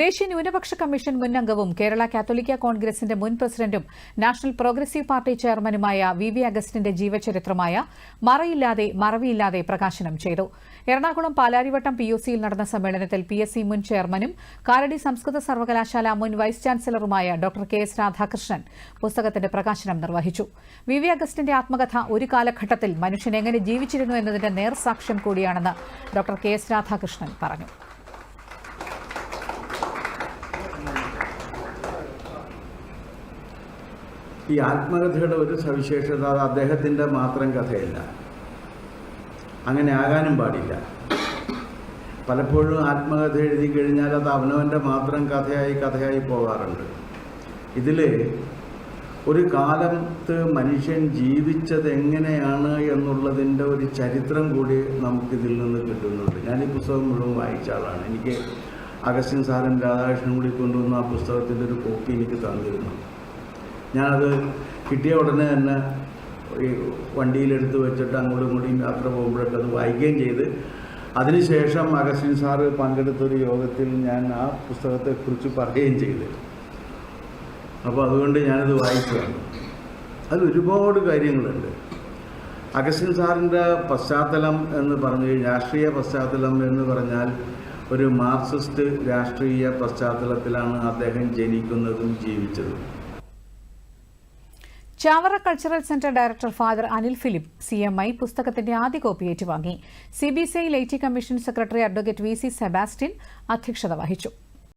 ദേശീയ ന്യൂനപക്ഷ കമ്മീഷൻ മുൻ അംഗവും കേരള കാത്തോലിക്ക കോൺഗ്രസിന്റെ മുൻ പ്രസിഡന്റും നാഷണൽ പ്രോഗ്രസീവ് പാർട്ടി ചെയർമാനുമായ വി വി അഗസ്റ്റിന്റെ ജീവചരിത്രമായ മറയില്ലാതെ മറവിയില്ലാതെ പ്രകാശനം ചെയ്തു. എറണാകുളം പാലാരിവട്ടം പി സിയിൽ നടന്ന സമ്മേളനത്തിൽ പി എസ് സി മുൻ ചെയർമാനും കാരടി സംസ്കൃത സർവകലാശാല മുൻ വൈസ് ചാൻസലറുമായ ഡോക്ടർ കെ എസ് രാധാകൃഷ്ണൻ പുസ്തകത്തിന്റെ പ്രകാശനം നിർവഹിച്ചു. വി വി അഗസ്റ്റിന്റെ ആത്മകഥ ഒരു കാലഘട്ടത്തിൽ മനുഷ്യൻ എങ്ങനെ ജീവിച്ചിരുന്നു എന്നതിന്റെ നേർസാക്ഷ്യം കൂടിയാണെന്ന് ഡോക്ടർ കെ എസ് രാധാകൃഷ്ണൻ പറഞ്ഞു. ഈ ആത്മകഥയുടെ ഒരു സവിശേഷത അത് അദ്ദേഹത്തിന്റെ മാത്രം കഥയല്ല. അങ്ങനെ ആകാനും പാടില്ല. പലപ്പോഴും ആത്മകഥ എഴുതി കഴിഞ്ഞാൽ അത് അവനവന്റെ മാത്രം കഥയായി കഥയായി പോകാറുണ്ട്. ഇതിൽ ഒരു കാലത്ത് മനുഷ്യൻ ജീവിച്ചത് എങ്ങനെയാണ് എന്നുള്ളതിന്റെ ഒരു ചരിത്രം കൂടി നമുക്കിതിൽ നിന്ന് കിട്ടുന്നുണ്ട്. ഞാൻ ഈ പുസ്തകം മുഴുവൻ വായിച്ച ആളാണ്. എനിക്ക് അഗസ്റ്റിൻ സാറും രാധാകൃഷ്ണൻ കൂടി കൊണ്ടുവന്ന ആ പുസ്തകത്തിന്റെ ഒരു കോപ്പി എനിക്ക് തന്നിരുന്നു. ഞാനത് കിട്ടിയ ഉടനെ തന്നെ ഈ വണ്ടിയിലെടുത്ത് വെച്ചിട്ട് അങ്ങോട്ടും ഇങ്ങോട്ടും യാത്ര പോകുമ്പോഴൊക്കെ അത് വായിക്കുകയും ചെയ്ത്. അതിനുശേഷം അഗസ്റ്റിൻ സാറ് പങ്കെടുത്തൊരു യോഗത്തിൽ ഞാൻ ആ പുസ്തകത്തെക്കുറിച്ച് പറയുകയും ചെയ്തു. അപ്പോൾ അതുകൊണ്ട് ഞാനത് വായിച്ചതാണ് അതിൽ ഒരുപാട് കാര്യങ്ങളുണ്ട്. അഗസ്റ്റിൻ സാറിന്റെ പശ്ചാത്തലം എന്ന് പറഞ്ഞു രാഷ്ട്രീയ പശ്ചാത്തലം എന്ന് പറഞ്ഞാൽ ഒരു മാർക്സിസ്റ്റ് രാഷ്ട്രീയ പശ്ചാത്തലത്തിലാണ് അദ്ദേഹം ജനിക്കുന്നതും ജീവിച്ചതും. Chavara cultural centre director father Anil Philip C M I പുസ്തകത്തിന്റെ ആദ്യ കോപ്പി ഏറ്റുവാങ്ങി. C B C I laity commission secretary advocate V C Sebastian അധ്യക്ഷത വഹിച്ചു.